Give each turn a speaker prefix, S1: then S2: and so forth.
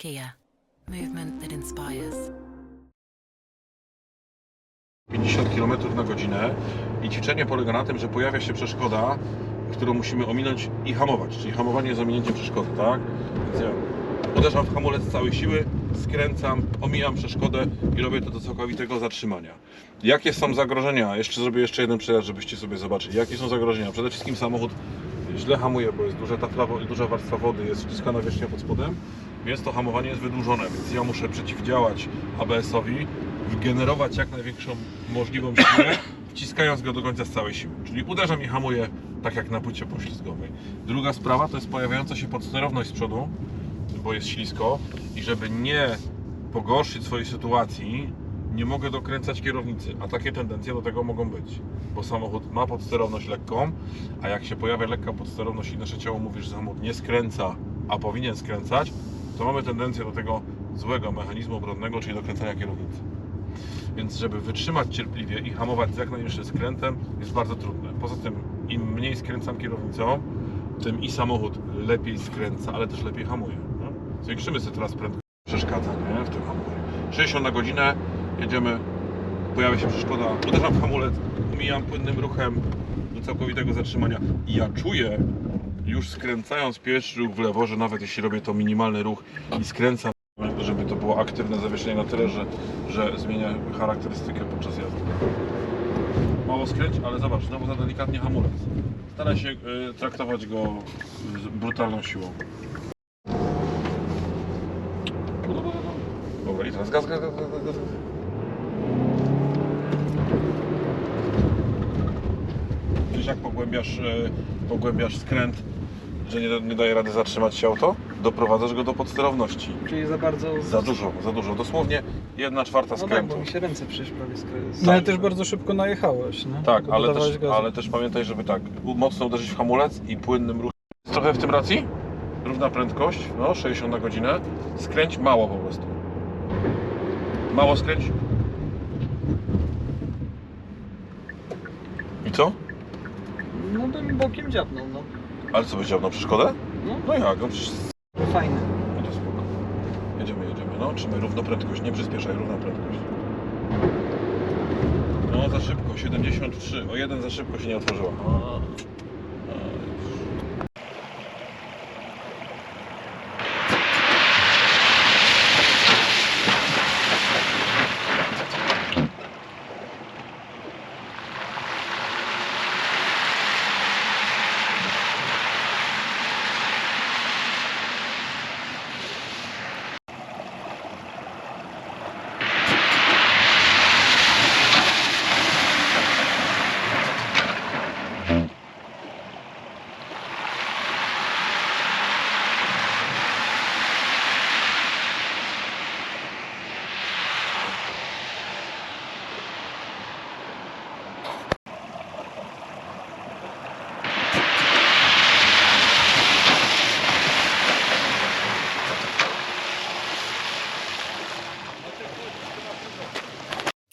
S1: Kia. Movement that inspires.
S2: 50 km na godzinę i ćwiczenie polega na tym, że pojawia się przeszkoda, którą musimy ominąć i hamować, czyli hamowanie jest ominięciem przeszkody, tak? Więc ja uderzam w hamulec z całej siły, skręcam, omijam przeszkodę i robię to do całkowitego zatrzymania. Jakie są zagrożenia? Jeszcze zrobię jeszcze jeden przejazd, żebyście sobie zobaczyli. Jakie są zagrożenia? Przede wszystkim samochód źle hamuje, bo jest duża tafla, duża warstwa wody, jest wciskana nawierzchnia pod spodem, więc to hamowanie jest wydłużone, więc ja muszę przeciwdziałać ABS-owi, wygenerować jak największą możliwą siłę, wciskając go do końca z całej siły. Czyli uderzam i hamuję tak jak na płycie poślizgowej. Druga sprawa to jest pojawiająca się podsterowność z przodu, bo jest ślisko i żeby nie pogorszyć swojej sytuacji, nie mogę dokręcać kierownicy, a takie tendencje do tego mogą być, bo samochód ma podsterowność lekką, a jak się pojawia lekka podsterowność i nasze ciało mówi, że samochód nie skręca, a powinien skręcać, to mamy tendencję do tego złego mechanizmu obronnego, czyli do kręcenia kierownicy. Więc żeby wytrzymać cierpliwie i hamować z jak najniższym skrętem jest bardzo trudne. Poza tym im mniej skręcam kierownicą, tym i samochód lepiej skręca, ale też lepiej hamuje. No? Zwiększymy sobie teraz prędkość. Przeszkadza nie? w tym hamulcu. 60 na godzinę, jedziemy, pojawia się przeszkoda, uderzam w hamulec, omijam płynnym ruchem do całkowitego zatrzymania i ja czuję, już skręcając pierwszy ruch w lewo, że nawet jeśli robię to minimalny ruch i skręcam, żeby to było aktywne zawieszenie na tyle, że, że zmienia charakterystykę podczas jazdy. Mało skręć, ale zobacz, znowu za delikatnie hamulec. Staraj się y, traktować go z brutalną siłą. Dobra, i teraz gaz, gaz, gaz, gaz, gaz. Jak pogłębiasz, y, pogłębiasz skręt, że nie, nie daje rady zatrzymać się auto? Doprowadzasz go do podsterowności.
S3: Czyli za bardzo...
S2: Za dużo, za dużo. Dosłownie jedna czwarta
S3: No tak,
S2: skrętu.
S3: bo mi się ręce przecież prawie skry...
S4: No ale też bardzo szybko najechałeś, nie?
S2: Tak, ale też,
S4: gazu.
S2: ale też pamiętaj, żeby tak mocno uderzyć w hamulec i płynnym ruchem. Trochę w tym racji? Równa prędkość, no 60 na godzinę. Skręć mało po prostu. Mało skręć. I co?
S3: No bym bokiem dziabnął, no.
S2: Ale co, będzie na przeszkodę?
S3: No,
S2: No jak, no przecież
S3: fajne.
S2: będzie spoko. Jedziemy, jedziemy, no trzymaj równo prędkość, nie przyspieszaj, równa prędkość. No za szybko, 73, o jeden za szybko się nie otworzyła. A, a,